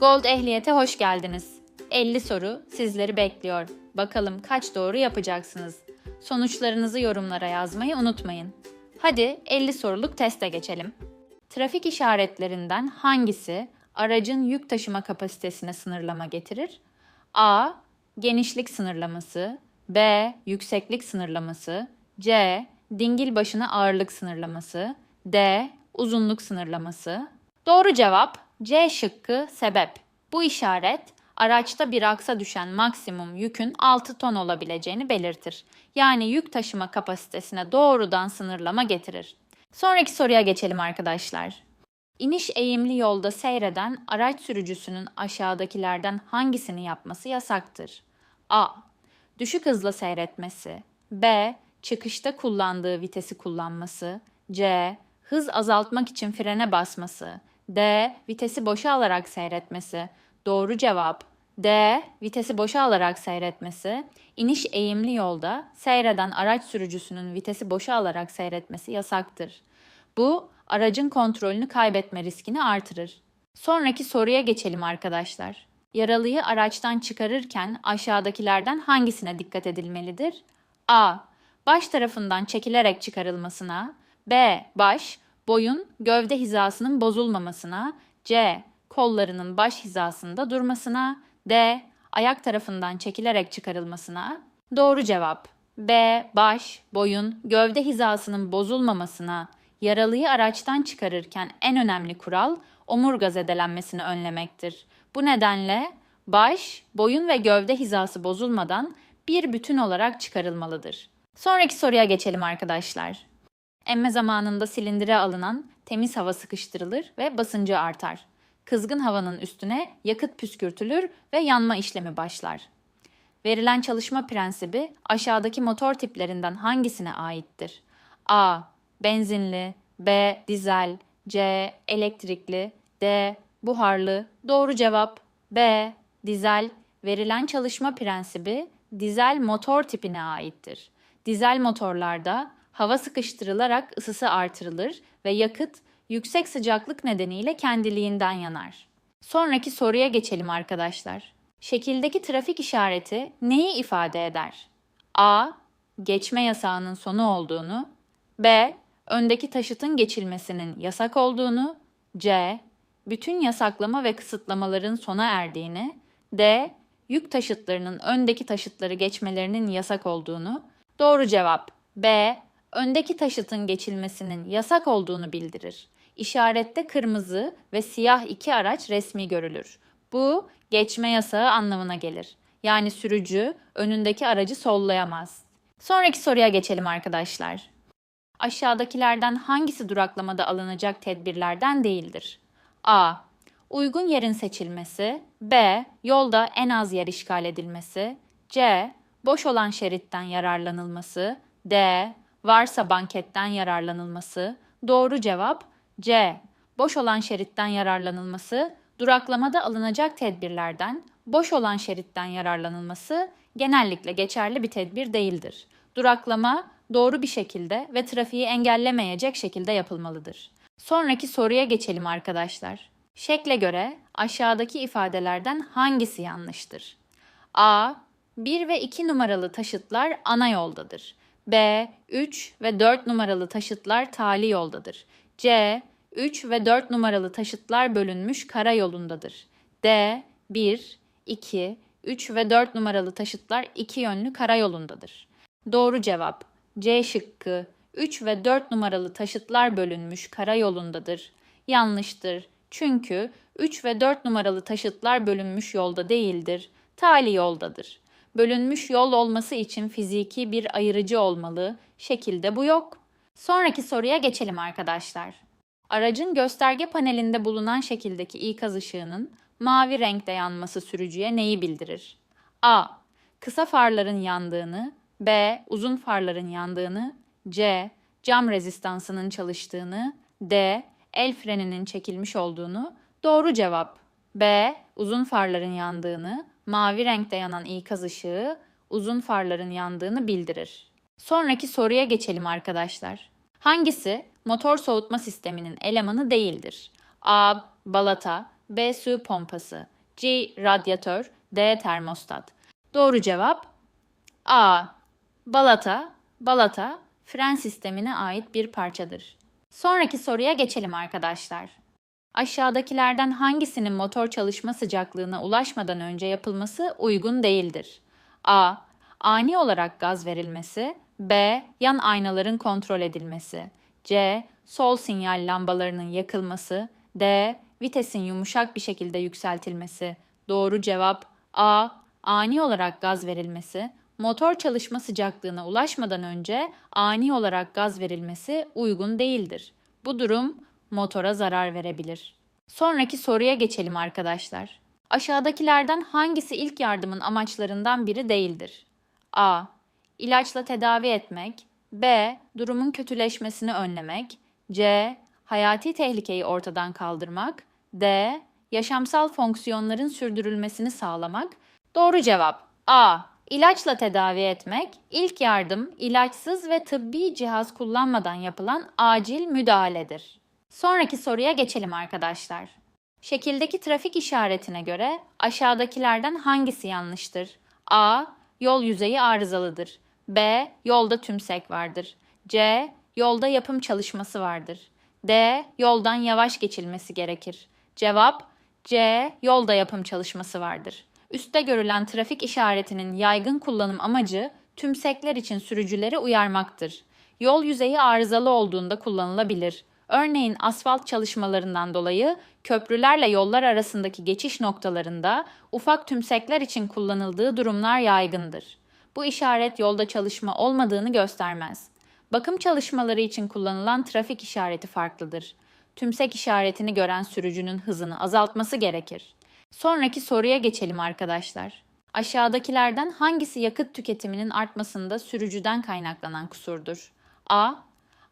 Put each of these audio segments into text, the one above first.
Gold Ehliyet'e hoş geldiniz. 50 soru sizleri bekliyor. Bakalım kaç doğru yapacaksınız? Sonuçlarınızı yorumlara yazmayı unutmayın. Hadi 50 soruluk teste geçelim. Trafik işaretlerinden hangisi aracın yük taşıma kapasitesine sınırlama getirir? A. Genişlik sınırlaması B. Yükseklik sınırlaması C. Dingil başına ağırlık sınırlaması D. Uzunluk sınırlaması Doğru cevap C şıkkı sebep. Bu işaret araçta bir aksa düşen maksimum yükün 6 ton olabileceğini belirtir. Yani yük taşıma kapasitesine doğrudan sınırlama getirir. Sonraki soruya geçelim arkadaşlar. İniş eğimli yolda seyreden araç sürücüsünün aşağıdakilerden hangisini yapması yasaktır? A. Düşük hızla seyretmesi. B. Çıkışta kullandığı vitesi kullanması. C. Hız azaltmak için frene basması. D. Vitesi boşa alarak seyretmesi. Doğru cevap D. Vitesi boşa alarak seyretmesi. İniş eğimli yolda seyreden araç sürücüsünün vitesi boşa alarak seyretmesi yasaktır. Bu aracın kontrolünü kaybetme riskini artırır. Sonraki soruya geçelim arkadaşlar. Yaralıyı araçtan çıkarırken aşağıdakilerden hangisine dikkat edilmelidir? A. Baş tarafından çekilerek çıkarılmasına. B. Baş, boyun, gövde hizasının bozulmamasına. C. Kollarının baş hizasında durmasına. D. Ayak tarafından çekilerek çıkarılmasına. Doğru cevap. B. Baş, boyun, gövde hizasının bozulmamasına. Yaralıyı araçtan çıkarırken en önemli kural omurga zedelenmesini önlemektir. Bu nedenle baş, boyun ve gövde hizası bozulmadan bir bütün olarak çıkarılmalıdır. Sonraki soruya geçelim arkadaşlar. Emme zamanında silindire alınan temiz hava sıkıştırılır ve basıncı artar. Kızgın havanın üstüne yakıt püskürtülür ve yanma işlemi başlar. Verilen çalışma prensibi aşağıdaki motor tiplerinden hangisine aittir? A. Benzinli B. Dizel C. Elektrikli D. Buharlı Doğru cevap B. Dizel Verilen çalışma prensibi dizel motor tipine aittir. Dizel motorlarda hava sıkıştırılarak ısısı artırılır ve yakıt yüksek sıcaklık nedeniyle kendiliğinden yanar. Sonraki soruya geçelim arkadaşlar. Şekildeki trafik işareti neyi ifade eder? A. Geçme yasağının sonu olduğunu. B. Öndeki taşıtın geçilmesinin yasak olduğunu. C. Bütün yasaklama ve kısıtlamaların sona erdiğini. D. Yük taşıtlarının öndeki taşıtları geçmelerinin yasak olduğunu. Doğru cevap B. Öndeki taşıtın geçilmesinin yasak olduğunu bildirir. İşarette kırmızı ve siyah iki araç resmi görülür. Bu geçme yasağı anlamına gelir. Yani sürücü önündeki aracı sollayamaz. Sonraki soruya geçelim arkadaşlar. Aşağıdakilerden hangisi duraklamada alınacak tedbirlerden değildir? A. Uygun yerin seçilmesi. B. Yolda en az yer işgal edilmesi. C. Boş olan şeritten yararlanılması. D. Varsa banketten yararlanılması. Doğru cevap C. Boş olan şeritten yararlanılması, duraklamada alınacak tedbirlerden boş olan şeritten yararlanılması genellikle geçerli bir tedbir değildir. Duraklama doğru bir şekilde ve trafiği engellemeyecek şekilde yapılmalıdır. Sonraki soruya geçelim arkadaşlar. Şekle göre aşağıdaki ifadelerden hangisi yanlıştır? A. 1 ve 2 numaralı taşıtlar ana yoldadır. B. 3 ve 4 numaralı taşıtlar tali yoldadır. C. 3 ve 4 numaralı taşıtlar bölünmüş karayolundadır. D. 1, 2, 3 ve 4 numaralı taşıtlar iki yönlü karayolundadır. Doğru cevap C şıkkı 3 ve 4 numaralı taşıtlar bölünmüş karayolundadır. Yanlıştır. Çünkü 3 ve 4 numaralı taşıtlar bölünmüş yolda değildir. Tali yoldadır. Bölünmüş yol olması için fiziki bir ayırıcı olmalı. Şekilde bu yok. Sonraki soruya geçelim arkadaşlar. Aracın gösterge panelinde bulunan şekildeki ikaz ışığının mavi renkte yanması sürücüye neyi bildirir? A. Kısa farların yandığını, B. Uzun farların yandığını, C. Cam rezistansının çalıştığını, D. El freninin çekilmiş olduğunu. Doğru cevap B. Uzun farların yandığını, mavi renkte yanan ikaz ışığı uzun farların yandığını bildirir. Sonraki soruya geçelim arkadaşlar. Hangisi motor soğutma sisteminin elemanı değildir? A. Balata B. Su pompası. C. Radyatör. D. Termostat. Doğru cevap A. Balata. Balata fren sistemine ait bir parçadır. Sonraki soruya geçelim arkadaşlar. Aşağıdakilerden hangisinin motor çalışma sıcaklığına ulaşmadan önce yapılması uygun değildir? A. Ani olarak gaz verilmesi. B. Yan aynaların kontrol edilmesi. C. Sol sinyal lambalarının yakılması. D. Vitesin yumuşak bir şekilde yükseltilmesi. Doğru cevap A. Ani olarak gaz verilmesi. Motor çalışma sıcaklığına ulaşmadan önce ani olarak gaz verilmesi uygun değildir. Bu durum motora zarar verebilir. Sonraki soruya geçelim arkadaşlar. Aşağıdakilerden hangisi ilk yardımın amaçlarından biri değildir? A. İlaçla tedavi etmek. B. Durumun kötüleşmesini önlemek. C. Hayati tehlikeyi ortadan kaldırmak. D. Yaşamsal fonksiyonların sürdürülmesini sağlamak. Doğru cevap A. İlaçla tedavi etmek, ilk yardım, ilaçsız ve tıbbi cihaz kullanmadan yapılan acil müdahaledir. Sonraki soruya geçelim arkadaşlar. Şekildeki trafik işaretine göre aşağıdakilerden hangisi yanlıştır? A. Yol yüzeyi arızalıdır. B. Yolda tümsek vardır. C. Yolda yapım çalışması vardır. D. Yoldan yavaş geçilmesi gerekir. Cevap C. Yolda yapım çalışması vardır. Üste görülen trafik işaretinin yaygın kullanım amacı tümsekler için sürücüleri uyarmaktır. Yol yüzeyi arızalı olduğunda kullanılabilir. Örneğin asfalt çalışmalarından dolayı köprülerle yollar arasındaki geçiş noktalarında ufak tümsekler için kullanıldığı durumlar yaygındır. Bu işaret yolda çalışma olmadığını göstermez. Bakım çalışmaları için kullanılan trafik işareti farklıdır. Tümsek işaretini gören sürücünün hızını azaltması gerekir. Sonraki soruya geçelim arkadaşlar. Aşağıdakilerden hangisi yakıt tüketiminin artmasında sürücüden kaynaklanan kusurdur? A.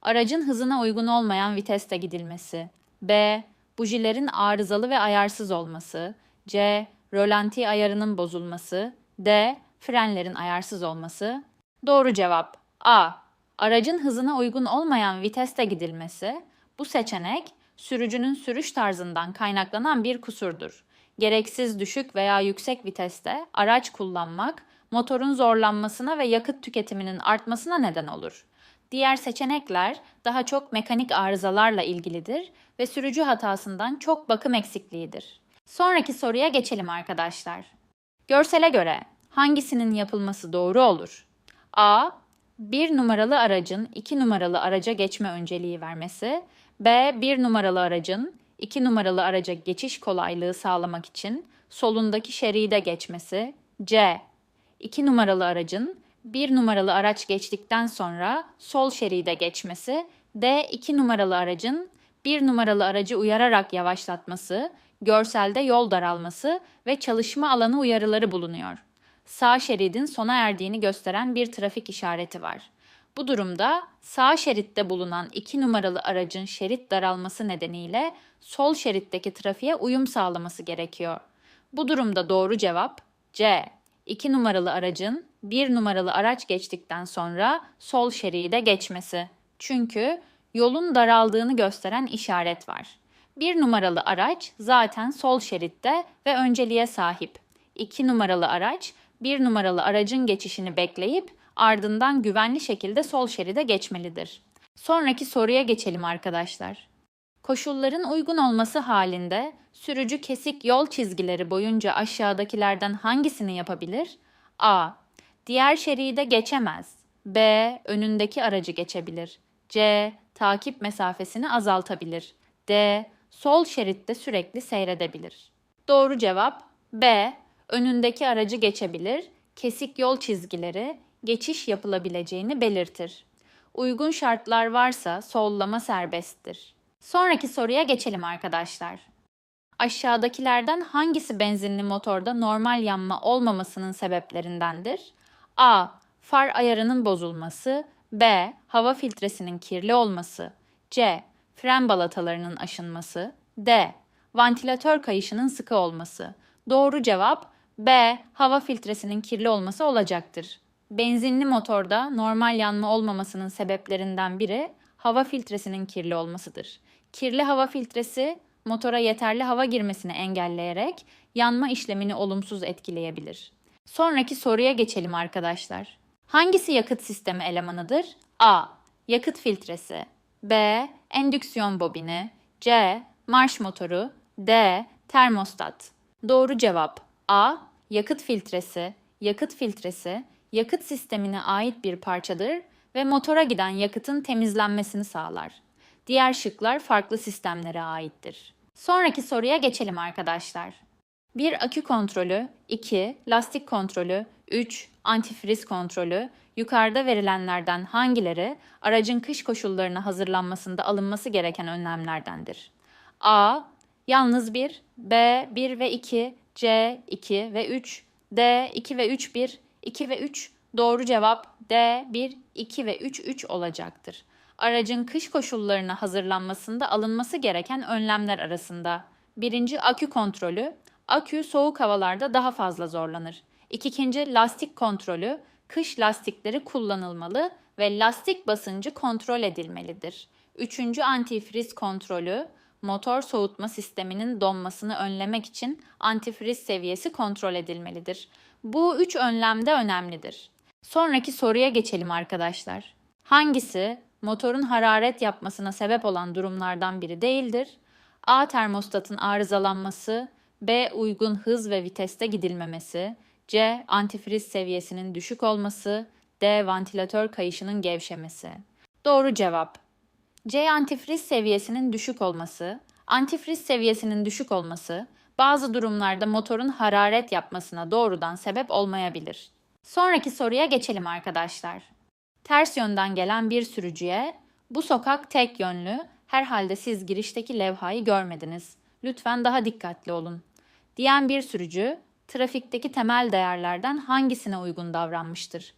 Aracın hızına uygun olmayan viteste gidilmesi. B. Bujilerin arızalı ve ayarsız olması. C. Rölanti ayarının bozulması. D. Frenlerin ayarsız olması. Doğru cevap A. Aracın hızına uygun olmayan viteste gidilmesi. Bu seçenek sürücünün sürüş tarzından kaynaklanan bir kusurdur gereksiz düşük veya yüksek viteste araç kullanmak motorun zorlanmasına ve yakıt tüketiminin artmasına neden olur. Diğer seçenekler daha çok mekanik arızalarla ilgilidir ve sürücü hatasından çok bakım eksikliğidir. Sonraki soruya geçelim arkadaşlar. Görsele göre hangisinin yapılması doğru olur? A. 1 numaralı aracın 2 numaralı araca geçme önceliği vermesi. B. 1 numaralı aracın 2 numaralı araca geçiş kolaylığı sağlamak için solundaki şeride geçmesi. C. 2 numaralı aracın 1 numaralı araç geçtikten sonra sol şeride geçmesi. D. 2 numaralı aracın 1 numaralı aracı uyararak yavaşlatması, görselde yol daralması ve çalışma alanı uyarıları bulunuyor. Sağ şeridin sona erdiğini gösteren bir trafik işareti var. Bu durumda sağ şeritte bulunan 2 numaralı aracın şerit daralması nedeniyle sol şeritteki trafiğe uyum sağlaması gerekiyor. Bu durumda doğru cevap C. 2 numaralı aracın 1 numaralı araç geçtikten sonra sol şeride geçmesi. Çünkü yolun daraldığını gösteren işaret var. 1 numaralı araç zaten sol şeritte ve önceliğe sahip. 2 numaralı araç 1 numaralı aracın geçişini bekleyip ardından güvenli şekilde sol şeride geçmelidir. Sonraki soruya geçelim arkadaşlar. Koşulların uygun olması halinde sürücü kesik yol çizgileri boyunca aşağıdakilerden hangisini yapabilir? A. Diğer şeride geçemez. B. Önündeki aracı geçebilir. C. Takip mesafesini azaltabilir. D. Sol şeritte sürekli seyredebilir. Doğru cevap B. Önündeki aracı geçebilir. Kesik yol çizgileri geçiş yapılabileceğini belirtir. Uygun şartlar varsa sollama serbesttir. Sonraki soruya geçelim arkadaşlar. Aşağıdakilerden hangisi benzinli motorda normal yanma olmamasının sebeplerindendir? A. Far ayarının bozulması. B. Hava filtresinin kirli olması. C. Fren balatalarının aşınması. D. Vantilatör kayışının sıkı olması. Doğru cevap B. Hava filtresinin kirli olması olacaktır. Benzinli motorda normal yanma olmamasının sebeplerinden biri hava filtresinin kirli olmasıdır. Kirli hava filtresi motora yeterli hava girmesini engelleyerek yanma işlemini olumsuz etkileyebilir. Sonraki soruya geçelim arkadaşlar. Hangisi yakıt sistemi elemanıdır? A. Yakıt filtresi B. Endüksiyon bobini C. Marş motoru D. Termostat Doğru cevap A. Yakıt filtresi Yakıt filtresi, yakıt sistemine ait bir parçadır ve motora giden yakıtın temizlenmesini sağlar. Diğer şıklar farklı sistemlere aittir. Sonraki soruya geçelim arkadaşlar. 1. Akü kontrolü 2. Lastik kontrolü 3. Antifriz kontrolü Yukarıda verilenlerden hangileri aracın kış koşullarına hazırlanmasında alınması gereken önlemlerdendir? A. Yalnız 1, B 1 ve 2, C 2 ve 3, D 2 ve 3 1, 2 ve 3 doğru cevap D 1, 2 ve 3 3 olacaktır. Aracın kış koşullarına hazırlanmasında alınması gereken önlemler arasında. Birinci akü kontrolü. Akü soğuk havalarda daha fazla zorlanır. İkinci lastik kontrolü. Kış lastikleri kullanılmalı ve lastik basıncı kontrol edilmelidir. Üçüncü antifriz kontrolü motor soğutma sisteminin donmasını önlemek için antifriz seviyesi kontrol edilmelidir. Bu üç önlem de önemlidir. Sonraki soruya geçelim arkadaşlar. Hangisi motorun hararet yapmasına sebep olan durumlardan biri değildir? A. Termostatın arızalanması, B. Uygun hız ve viteste gidilmemesi, C. Antifriz seviyesinin düşük olması, D. Vantilatör kayışının gevşemesi. Doğru cevap C antifriz seviyesinin düşük olması, antifriz seviyesinin düşük olması bazı durumlarda motorun hararet yapmasına doğrudan sebep olmayabilir. Sonraki soruya geçelim arkadaşlar. Ters yönden gelen bir sürücüye bu sokak tek yönlü, herhalde siz girişteki levhayı görmediniz. Lütfen daha dikkatli olun. Diyen bir sürücü trafikteki temel değerlerden hangisine uygun davranmıştır?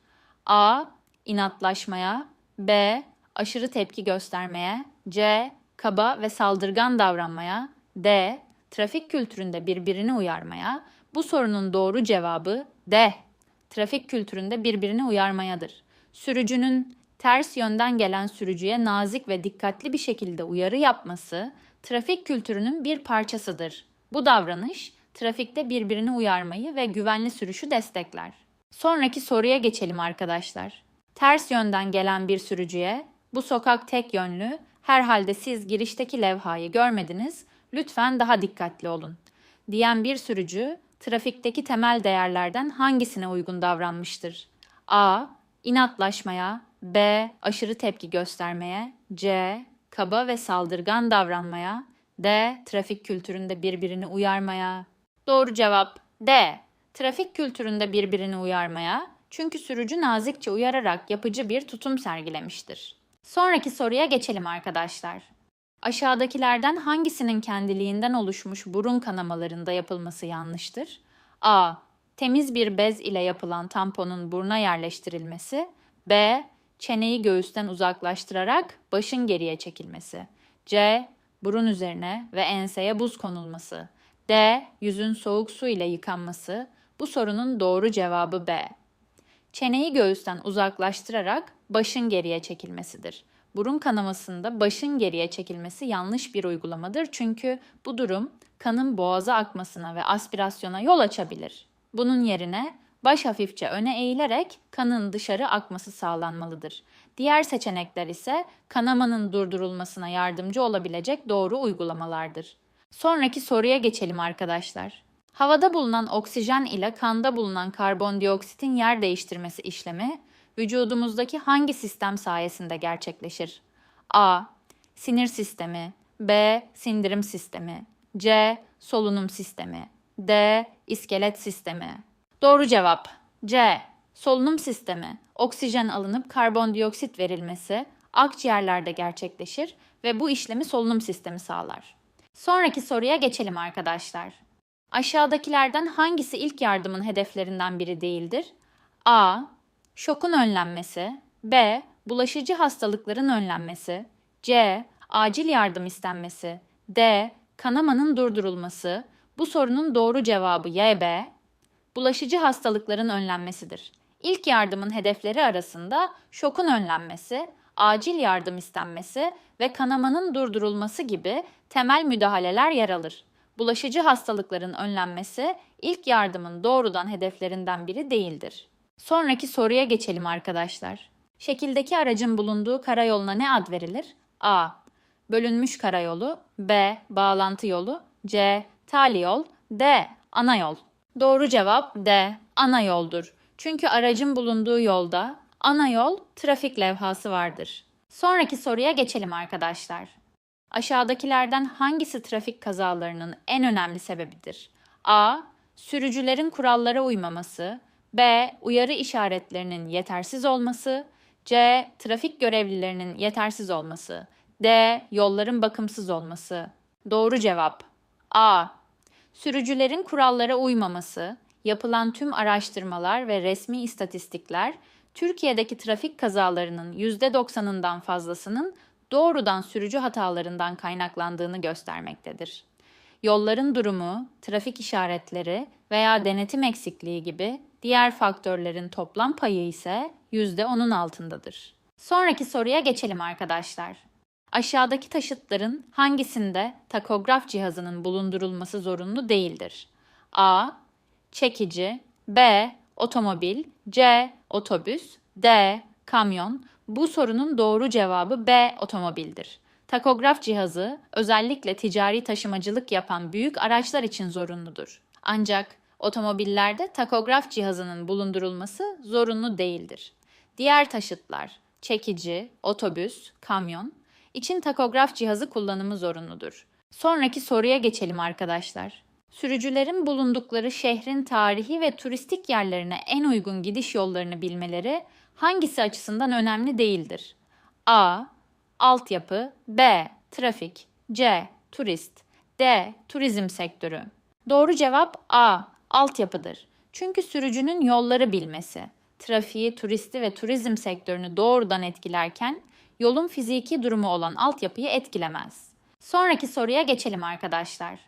A. inatlaşmaya, B aşırı tepki göstermeye, C. kaba ve saldırgan davranmaya, D. trafik kültüründe birbirini uyarmaya. Bu sorunun doğru cevabı D. Trafik kültüründe birbirini uyarmayadır. Sürücünün ters yönden gelen sürücüye nazik ve dikkatli bir şekilde uyarı yapması trafik kültürünün bir parçasıdır. Bu davranış trafikte birbirini uyarmayı ve güvenli sürüşü destekler. Sonraki soruya geçelim arkadaşlar. Ters yönden gelen bir sürücüye bu sokak tek yönlü, herhalde siz girişteki levhayı görmediniz, lütfen daha dikkatli olun. Diyen bir sürücü, trafikteki temel değerlerden hangisine uygun davranmıştır? A. İnatlaşmaya, B. Aşırı tepki göstermeye, C. Kaba ve saldırgan davranmaya, D. Trafik kültüründe birbirini uyarmaya. Doğru cevap D. Trafik kültüründe birbirini uyarmaya, çünkü sürücü nazikçe uyararak yapıcı bir tutum sergilemiştir. Sonraki soruya geçelim arkadaşlar. Aşağıdakilerden hangisinin kendiliğinden oluşmuş burun kanamalarında yapılması yanlıştır? A. Temiz bir bez ile yapılan tamponun buruna yerleştirilmesi. B. Çeneyi göğüsten uzaklaştırarak başın geriye çekilmesi. C. Burun üzerine ve enseye buz konulması. D. Yüzün soğuk su ile yıkanması. Bu sorunun doğru cevabı B. Çeneyi göğüsten uzaklaştırarak başın geriye çekilmesidir. Burun kanamasında başın geriye çekilmesi yanlış bir uygulamadır çünkü bu durum kanın boğaza akmasına ve aspirasyona yol açabilir. Bunun yerine baş hafifçe öne eğilerek kanın dışarı akması sağlanmalıdır. Diğer seçenekler ise kanamanın durdurulmasına yardımcı olabilecek doğru uygulamalardır. Sonraki soruya geçelim arkadaşlar. Havada bulunan oksijen ile kanda bulunan karbondioksitin yer değiştirmesi işlemi vücudumuzdaki hangi sistem sayesinde gerçekleşir? A. Sinir sistemi B. Sindirim sistemi C. Solunum sistemi D. İskelet sistemi Doğru cevap C. Solunum sistemi. Oksijen alınıp karbondioksit verilmesi akciğerlerde gerçekleşir ve bu işlemi solunum sistemi sağlar. Sonraki soruya geçelim arkadaşlar. Aşağıdakilerden hangisi ilk yardımın hedeflerinden biri değildir? A. Şokun önlenmesi. B. Bulaşıcı hastalıkların önlenmesi. C. Acil yardım istenmesi. D. Kanamanın durdurulması. Bu sorunun doğru cevabı Y, B. Bulaşıcı hastalıkların önlenmesidir. İlk yardımın hedefleri arasında şokun önlenmesi, acil yardım istenmesi ve kanamanın durdurulması gibi temel müdahaleler yer alır. Bulaşıcı hastalıkların önlenmesi ilk yardımın doğrudan hedeflerinden biri değildir. Sonraki soruya geçelim arkadaşlar. Şekildeki aracın bulunduğu karayoluna ne ad verilir? A. Bölünmüş karayolu B. Bağlantı yolu C. Tali yol D. Ana yol Doğru cevap D. Ana yoldur. Çünkü aracın bulunduğu yolda ana yol trafik levhası vardır. Sonraki soruya geçelim arkadaşlar. Aşağıdakilerden hangisi trafik kazalarının en önemli sebebidir? A. Sürücülerin kurallara uymaması. B. Uyarı işaretlerinin yetersiz olması. C. Trafik görevlilerinin yetersiz olması. D. Yolların bakımsız olması. Doğru cevap A. Sürücülerin kurallara uymaması, yapılan tüm araştırmalar ve resmi istatistikler Türkiye'deki trafik kazalarının %90'ından fazlasının doğrudan sürücü hatalarından kaynaklandığını göstermektedir. Yolların durumu, trafik işaretleri veya denetim eksikliği gibi diğer faktörlerin toplam payı ise %10'un altındadır. Sonraki soruya geçelim arkadaşlar. Aşağıdaki taşıtların hangisinde takograf cihazının bulundurulması zorunlu değildir? A. Çekici B. Otomobil C. Otobüs D. Kamyon Bu sorunun doğru cevabı B. Otomobildir. Takograf cihazı özellikle ticari taşımacılık yapan büyük araçlar için zorunludur. Ancak otomobillerde takograf cihazının bulundurulması zorunlu değildir. Diğer taşıtlar çekici, otobüs, kamyon için takograf cihazı kullanımı zorunludur. Sonraki soruya geçelim arkadaşlar. Sürücülerin bulundukları şehrin tarihi ve turistik yerlerine en uygun gidiş yollarını bilmeleri hangisi açısından önemli değildir? A. Altyapı B. Trafik C. Turist D. Turizm sektörü Doğru cevap A. Altyapıdır. Çünkü sürücünün yolları bilmesi, trafiği, turisti ve turizm sektörünü doğrudan etkilerken yolun fiziki durumu olan altyapıyı etkilemez. Sonraki soruya geçelim arkadaşlar.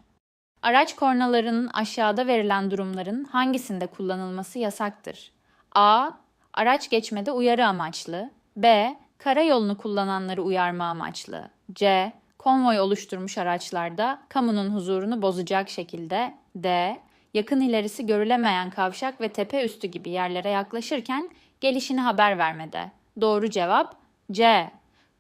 Araç kornalarının aşağıda verilen durumların hangisinde kullanılması yasaktır? A. Araç geçmede uyarı amaçlı. B. Karayolunu kullananları uyarma amaçlı. C. Konvoy oluşturmuş araçlarda kamunun huzurunu bozacak şekilde. D. Yakın ilerisi görülemeyen kavşak ve tepe üstü gibi yerlere yaklaşırken gelişini haber vermede. Doğru cevap C.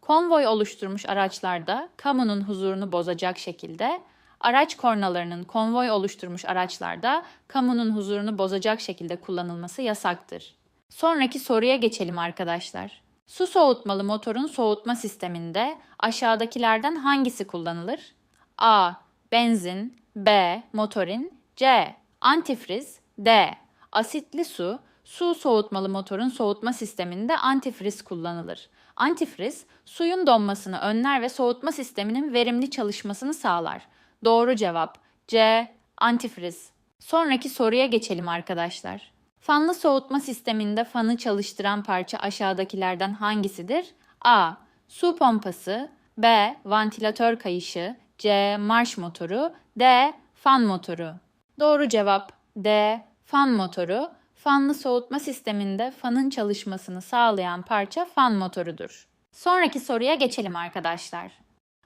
Konvoy oluşturmuş araçlarda kamunun huzurunu bozacak şekilde, araç kornalarının konvoy oluşturmuş araçlarda kamunun huzurunu bozacak şekilde kullanılması yasaktır. Sonraki soruya geçelim arkadaşlar. Su soğutmalı motorun soğutma sisteminde aşağıdakilerden hangisi kullanılır? A. Benzin B. Motorin C. Antifriz D. Asitli su, su soğutmalı motorun soğutma sisteminde antifriz kullanılır. Antifriz, suyun donmasını önler ve soğutma sisteminin verimli çalışmasını sağlar. Doğru cevap C. Antifriz. Sonraki soruya geçelim arkadaşlar. Fanlı soğutma sisteminde fanı çalıştıran parça aşağıdakilerden hangisidir? A. Su pompası B. Vantilatör kayışı C. Marş motoru D. Fan motoru Doğru cevap D. Fan motoru fanlı soğutma sisteminde fanın çalışmasını sağlayan parça fan motorudur. Sonraki soruya geçelim arkadaşlar.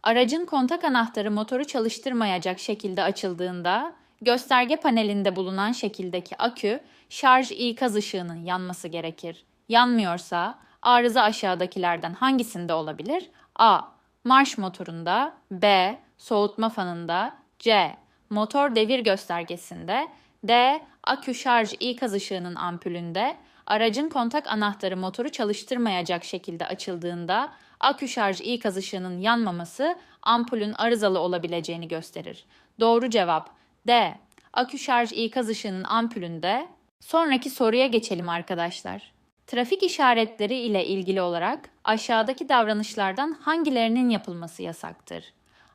Aracın kontak anahtarı motoru çalıştırmayacak şekilde açıldığında gösterge panelinde bulunan şekildeki akü şarj ikaz ışığının yanması gerekir. Yanmıyorsa arıza aşağıdakilerden hangisinde olabilir? A. Marş motorunda B. Soğutma fanında C. Motor devir göstergesinde D. Akü şarj ikaz ışığının ampulünde aracın kontak anahtarı motoru çalıştırmayacak şekilde açıldığında akü şarj ikaz ışığının yanmaması ampulün arızalı olabileceğini gösterir. Doğru cevap D. Akü şarj ikaz ışığının ampulünde. Sonraki soruya geçelim arkadaşlar. Trafik işaretleri ile ilgili olarak aşağıdaki davranışlardan hangilerinin yapılması yasaktır?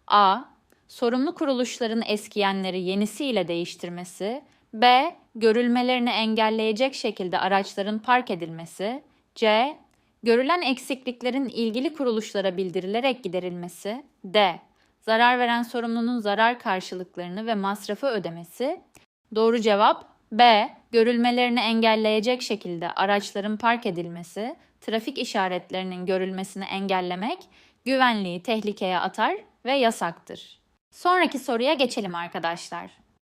A. Sorumlu kuruluşların eskiyenleri yenisiyle değiştirmesi B. Görülmelerini engelleyecek şekilde araçların park edilmesi. C. Görülen eksikliklerin ilgili kuruluşlara bildirilerek giderilmesi. D. Zarar veren sorumlunun zarar karşılıklarını ve masrafı ödemesi. Doğru cevap B. Görülmelerini engelleyecek şekilde araçların park edilmesi. trafik işaretlerinin görülmesini engellemek güvenliği tehlikeye atar ve yasaktır. Sonraki soruya geçelim arkadaşlar.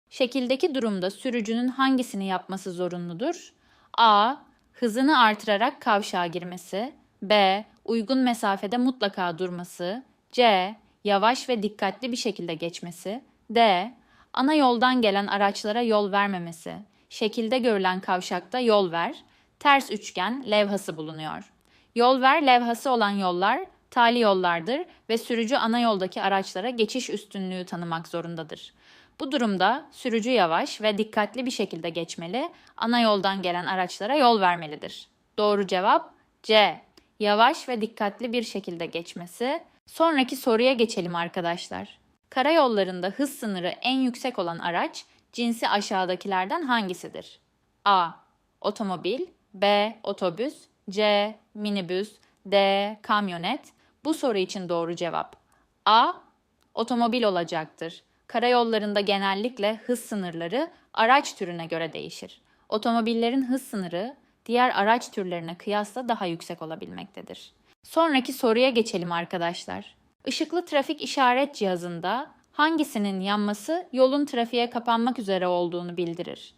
Şekildeki durumda sürücünün hangisini yapması zorunludur? A. Hızını artırarak kavşağa girmesi. B. Uygun mesafede mutlaka durması. C. Yavaş ve dikkatli bir şekilde geçmesi. D. Ana yoldan gelen araçlara yol vermemesi. Şekilde görülen kavşakta yol ver. Ters üçgen levhası bulunuyor. Yol ver levhası olan yollar tali yollardır ve sürücü ana yoldaki araçlara geçiş üstünlüğü tanımak zorundadır. Bu durumda sürücü yavaş ve dikkatli bir şekilde geçmeli, ana yoldan gelen araçlara yol vermelidir. Doğru cevap C. Yavaş ve dikkatli bir şekilde geçmesi. Sonraki soruya geçelim arkadaşlar. Karayollarında hız sınırı en yüksek olan araç cinsi aşağıdakilerden hangisidir? A. Otomobil B. Otobüs C. Minibüs D. Kamyonet Bu soru için doğru cevap A. Otomobil olacaktır. Karayollarında genellikle hız sınırları araç türüne göre değişir. Otomobillerin hız sınırı diğer araç türlerine kıyasla daha yüksek olabilmektedir. Sonraki soruya geçelim arkadaşlar. Işıklı trafik işaret cihazında hangisinin yanması yolun trafiğe kapanmak üzere olduğunu bildirir?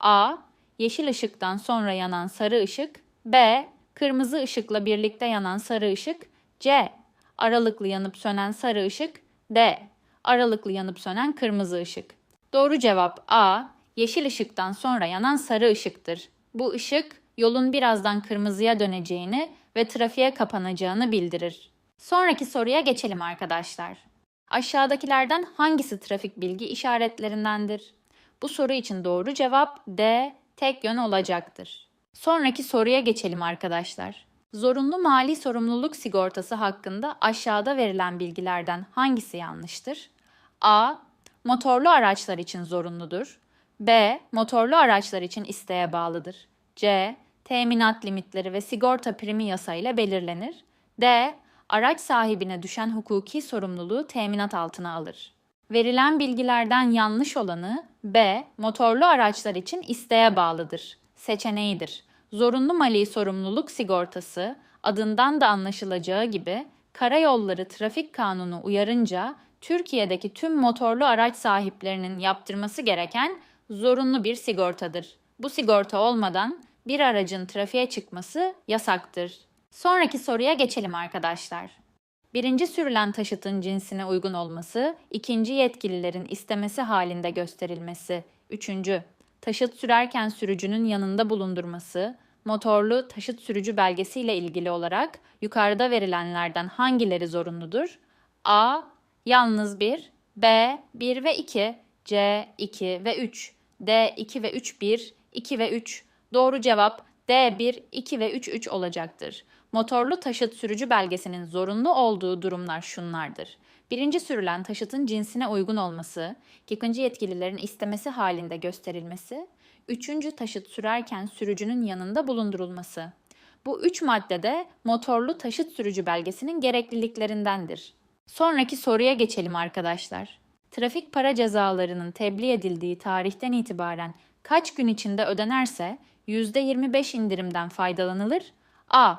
A. Yeşil ışıktan sonra yanan sarı ışık B. Kırmızı ışıkla birlikte yanan sarı ışık C. Aralıklı yanıp sönen sarı ışık D. Aralıklı yanıp sönen kırmızı ışık. Doğru cevap A. Yeşil ışıktan sonra yanan sarı ışıktır. Bu ışık yolun birazdan kırmızıya döneceğini ve trafiğe kapanacağını bildirir. Sonraki soruya geçelim arkadaşlar. Aşağıdakilerden hangisi trafik bilgi işaretlerindendir? Bu soru için doğru cevap D. Tek yön olacaktır. Sonraki soruya geçelim arkadaşlar. Zorunlu mali sorumluluk sigortası hakkında aşağıda verilen bilgilerden hangisi yanlıştır? A. Motorlu araçlar için zorunludur. B. Motorlu araçlar için isteğe bağlıdır. C. Teminat limitleri ve sigorta primi yasayla belirlenir. D. Araç sahibine düşen hukuki sorumluluğu teminat altına alır. Verilen bilgilerden yanlış olanı B. Motorlu araçlar için isteğe bağlıdır. Seçeneğidir. Zorunlu mali sorumluluk sigortası adından da anlaşılacağı gibi Karayolları Trafik Kanunu uyarınca Türkiye'deki tüm motorlu araç sahiplerinin yaptırması gereken zorunlu bir sigortadır. Bu sigorta olmadan bir aracın trafiğe çıkması yasaktır. Sonraki soruya geçelim arkadaşlar. Birinci sürülen taşıtın cinsine uygun olması, ikinci yetkililerin istemesi halinde gösterilmesi, üçüncü, taşıt sürerken sürücünün yanında bulundurması, motorlu taşıt sürücü belgesi ile ilgili olarak yukarıda verilenlerden hangileri zorunludur? A. Yalnız 1, B. 1 ve 2, C. 2 ve 3, D. 2 ve 3 1, 2 ve 3. Doğru cevap D 1, 2 ve 3 3 olacaktır. Motorlu taşıt sürücü belgesinin zorunlu olduğu durumlar şunlardır. Birinci sürülen taşıtın cinsine uygun olması, ikinci yetkililerin istemesi halinde gösterilmesi, üçüncü taşıt sürerken sürücünün yanında bulundurulması. Bu üç maddede motorlu taşıt sürücü belgesinin gerekliliklerindendir. Sonraki soruya geçelim arkadaşlar. Trafik para cezalarının tebliğ edildiği tarihten itibaren kaç gün içinde ödenerse %25 indirimden faydalanılır? A.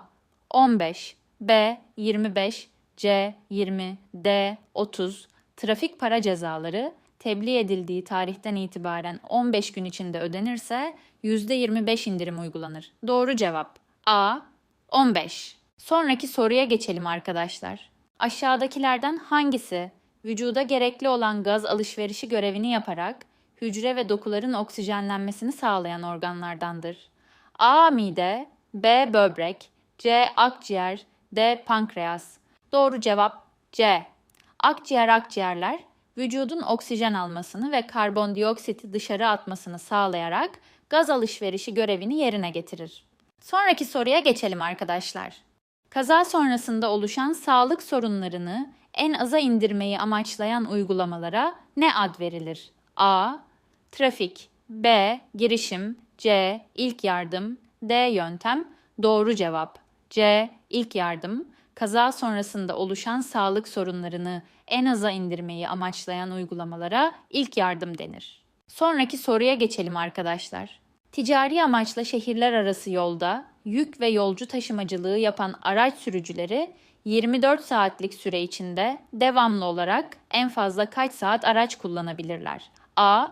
15 B. 25 C. 20 D. 30 Trafik para cezaları tebliğ edildiği tarihten itibaren 15 gün içinde ödenirse %25 indirim uygulanır. Doğru cevap A. 15 Sonraki soruya geçelim arkadaşlar. Aşağıdakilerden hangisi vücuda gerekli olan gaz alışverişi görevini yaparak hücre ve dokuların oksijenlenmesini sağlayan organlardandır. A. Mide B. Böbrek C. Akciğer D. Pankreas Doğru cevap C. Akciğer akciğerler vücudun oksijen almasını ve karbondioksiti dışarı atmasını sağlayarak gaz alışverişi görevini yerine getirir. Sonraki soruya geçelim arkadaşlar. Kaza sonrasında oluşan sağlık sorunlarını en aza indirmeyi amaçlayan uygulamalara ne ad verilir? A. Trafik B. Girişim C. İlk yardım D. Yöntem Doğru cevap C. İlk yardım Kaza sonrasında oluşan sağlık sorunlarını en aza indirmeyi amaçlayan uygulamalara ilk yardım denir. Sonraki soruya geçelim arkadaşlar. Ticari amaçla şehirler arası yolda yük ve yolcu taşımacılığı yapan araç sürücüleri 24 saatlik süre içinde devamlı olarak en fazla kaç saat araç kullanabilirler? A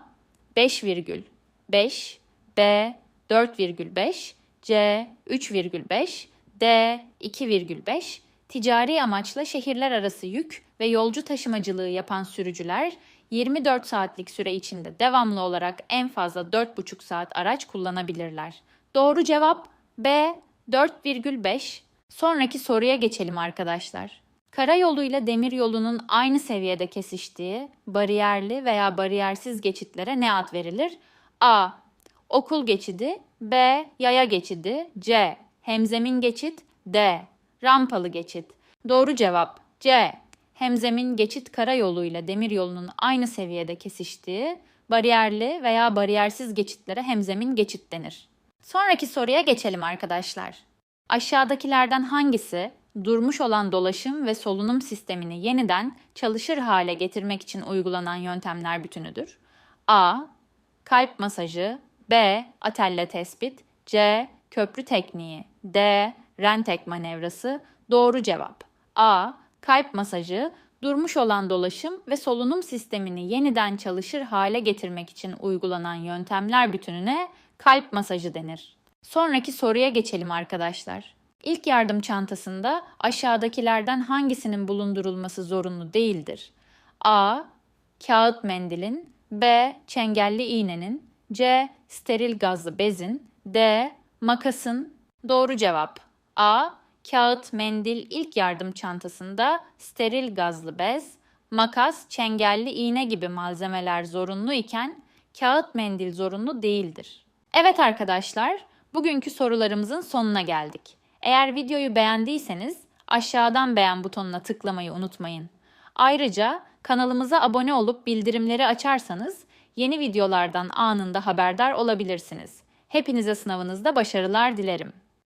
5,5, B 4,5, C 3,5, D 2,5. Ticari amaçla şehirler arası yük ve yolcu taşımacılığı yapan sürücüler 24 saatlik süre içinde devamlı olarak en fazla 4,5 saat araç kullanabilirler. Doğru cevap B 4,5. Sonraki soruya geçelim arkadaşlar. Karayolu ile demir yolunun aynı seviyede kesiştiği bariyerli veya bariyersiz geçitlere ne ad verilir? A. Okul geçidi B. Yaya geçidi C. Hemzemin geçit D. Rampalı geçit. Doğru cevap C. Hemzemin geçit karayoluyla demir yolunun aynı seviyede kesiştiği bariyerli veya bariyersiz geçitlere hemzemin geçit denir. Sonraki soruya geçelim arkadaşlar. Aşağıdakilerden hangisi durmuş olan dolaşım ve solunum sistemini yeniden çalışır hale getirmek için uygulanan yöntemler bütünüdür? A. Kalp masajı B. Atelle tespit C. Köprü tekniği D. Rentek manevrası Doğru cevap A. Kalp masajı durmuş olan dolaşım ve solunum sistemini yeniden çalışır hale getirmek için uygulanan yöntemler bütününe kalp masajı denir. Sonraki soruya geçelim arkadaşlar. İlk yardım çantasında aşağıdakilerden hangisinin bulundurulması zorunlu değildir? A. Kağıt mendilin B. Çengelli iğnenin C. Steril gazlı bezin D. Makasın Doğru cevap A. Kağıt mendil ilk yardım çantasında steril gazlı bez, makas, çengelli iğne gibi malzemeler zorunlu iken kağıt mendil zorunlu değildir. Evet arkadaşlar, bugünkü sorularımızın sonuna geldik. Eğer videoyu beğendiyseniz aşağıdan beğen butonuna tıklamayı unutmayın. Ayrıca kanalımıza abone olup bildirimleri açarsanız yeni videolardan anında haberdar olabilirsiniz. Hepinize sınavınızda başarılar dilerim.